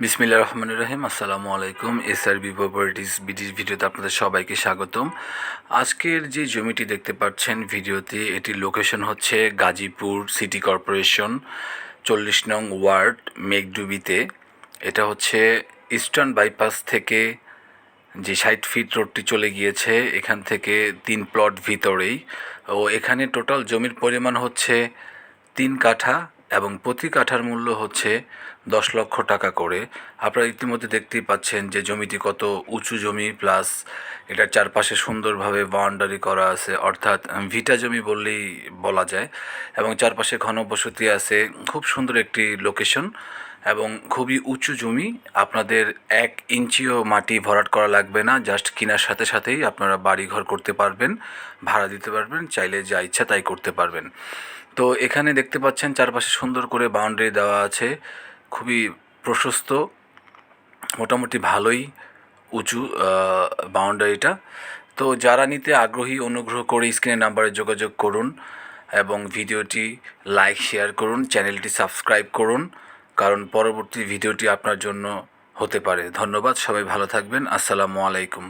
বিসমিল্লা রহমান রহিম, আসসালামু আলাইকুম। এস আর বি প্রপার্টিস বিডির ভিডিওতে আপনাদের সবাইকে স্বাগতম। আজকের যে জমিটি দেখতে পাচ্ছেন ভিডিওতে এটির লোকেশন হচ্ছে গাজীপুর সিটি কর্পোরেশন, চল্লিশ নং ওয়ার্ড, মেঘডুবিতে। এটা হচ্ছে ইস্টার্ন বাইপাস থেকে যে ষাট ফিট রোডটি চলে গিয়েছে, এখান থেকে তিন প্লট ভিতরেই। ও এখানে টোটাল জমির পরিমাণ হচ্ছে তিন কাঠা এবং প্রতি কাঠার মূল্য হচ্ছে দশ লক্ষ টাকা করে। আপনারা ইতিমধ্যে দেখতেই পাচ্ছেন যে জমিটি কত উঁচু জমি, প্লাস এটার চারপাশে সুন্দরভাবে বাউন্ডারি করা আছে, অর্থাৎ ভিটা জমি বললেই বলা যায়। এবং চারপাশে ঘনবসতি আছে, খুব সুন্দর একটি লোকেশন এবং খুবই উঁচু জমি। আপনাদের এক ইঞ্চিও মাটি ভরাট করা লাগবে না জাস্ট কেনার সাথে সাথেই আপনারা বাড়ি ঘর করতে পারবেন, ভাড়া দিতে পারবেন, চাইলে যা ইচ্ছা তাই করতে পারবেন। তো এখানে দেখতে পাচ্ছেন চারপাশে সুন্দর করে বাউন্ডারি দেওয়া আছে। খুবই প্রশস্ত, মোটামুটি ভালোই উঁচু বাউন্ডারিটা তো যারা নিতে আগ্রহী, অনুগ্রহ করে স্ক্রিনের নাম্বারে যোগাযোগ করুন এবং ভিডিওটি লাইক, শেয়ার করুন, চ্যানেলটি সাবস্ক্রাইব করুন, কারণ পরবর্তী ভিডিওটি আপনার জন্য হতে পারে। ধন্যবাদ, সবাই ভালো থাকবেন। আসসালামু আলাইকুম।